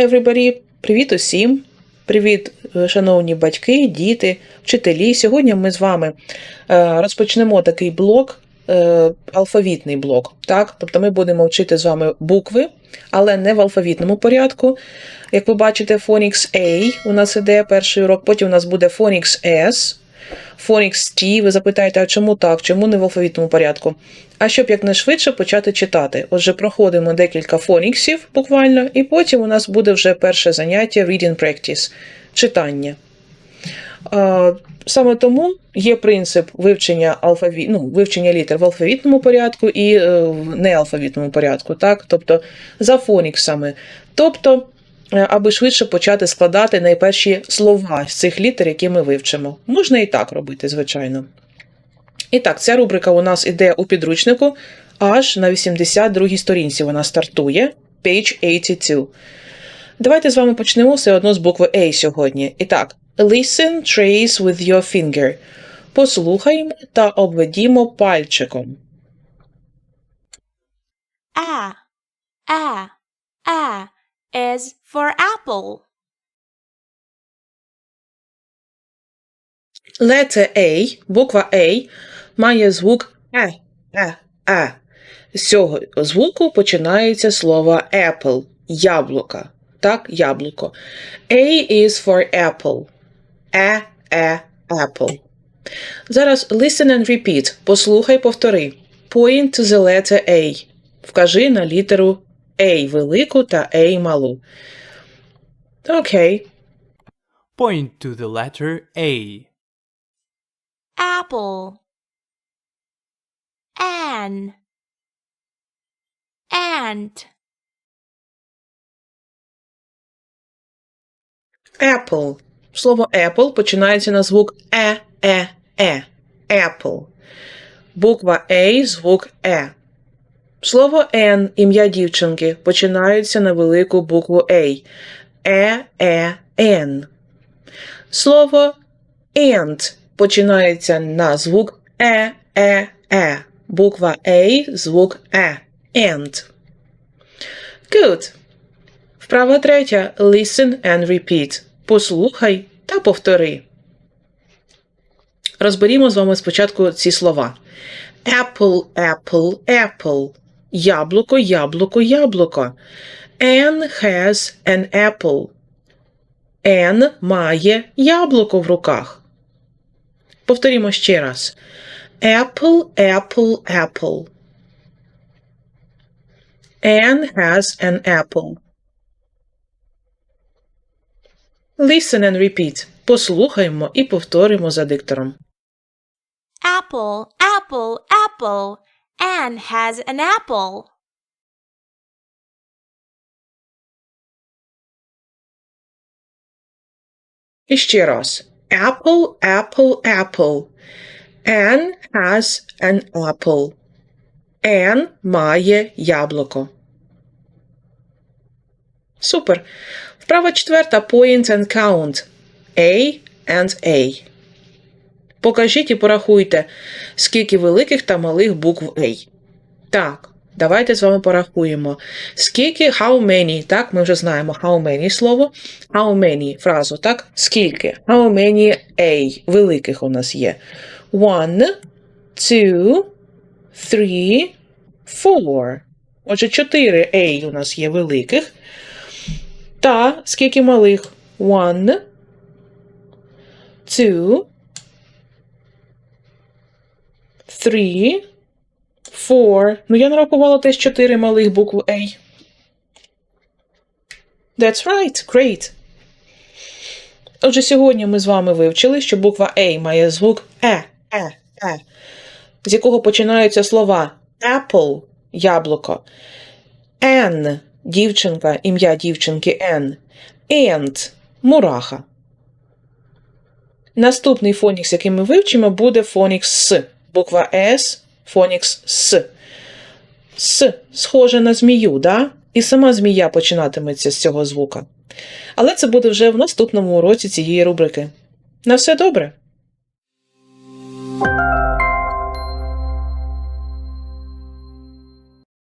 everybody! Привіт усім! Привіт, е, шановні батьки, діти, вчителі. Сьогодні ми з вами е, розпочнемо такий блок, е, алфавітний блок. Так? Тобто ми будемо вчити з вами букви, але не в алфавітному порядку. Як ви бачите, Phonics A у нас іде перший урок, потім у нас буде Phonics S, Phonics T. Ви запитаєте, а чому так? Чому не в алфавітному порядку? А щоб якнайшвидше почати читати. Отже, проходимо декілька фоніксів буквально, і потім у нас буде вже перше заняття Reading Practice читання. Саме тому є принцип вивчення алфаві... ну, вивчення літер в алфавітному порядку і е, в неалфавітному порядку, так? тобто за фоніксами. Тобто, аби швидше почати складати найперші слова з цих літер, які ми вивчимо. Можна і так робити, звичайно. І так, ця рубрика у нас іде у підручнику аж на 82-й сторінці вона стартує, page 82. Давайте з вами почнемо все одно з букви A сьогодні. І так, listen, trace with your finger. Послухаємо та обведімо пальчиком. A. A. A is for apple. Letter A, буква A, має звук е, е, е. З цього звуку починається слово apple яблука. Так, яблуко. A is for apple. Е, е, apple. Зараз listen and repeat. Послухай, повтори. Point to the letter A. Вкажи на літеру A велику та A малу. Окей. Point to the letter A. Apple. An. Ant. Apple. Слово apple починається на звук е, е, е. Apple. Буква A звук е. Слово N, ім'я дівчинки, починаються на велику букву A. Е, е, N. Слово ant починається на звук е, е, е. Буква A, звук е. Ant. Good. Вправа третя. Listen and repeat. Послухай та повтори. Розберімо з вами спочатку ці слова. Apple, apple, apple. Яблуко, яблуко, яблуко. Anne has an apple. Anne має яблуко в руках. Повторімо ще раз. Apple, apple, apple. Anne has an apple. Listen and repeat. Послухаймо і повторимо за диктором. Apple, apple, apple. Anne has an apple. І ще раз. Apple, apple, apple. Anne has an apple. Anne має яблуко. Супер. Вправа четверта. Point and count. A and A. Покажіть і порахуйте, скільки великих та малих букв A. Так, давайте з вами порахуємо. Скільки how many, так, ми вже знаємо how many слово. How many фразу, так? Скільки? How many A великих у нас є. One, two, three, four. Отже, 4 A у нас є великих. Та скільки малих? One, two, three, four. Ну, я нарахувала теж 4 малих букв A. That's right, great. Отже, сьогодні ми з вами вивчили, що буква A має звук е, е, е, з якого починаються слова apple яблуко, N дівчинка, ім'я дівчинки N, ant мураха. Наступний фонікс, який ми вивчимо, буде фонікс С. Буква С, фонікс С. С схоже на змію, да? І сама змія починатиметься з цього звука. Але це буде вже в наступному уроці цієї рубрики. На все добре!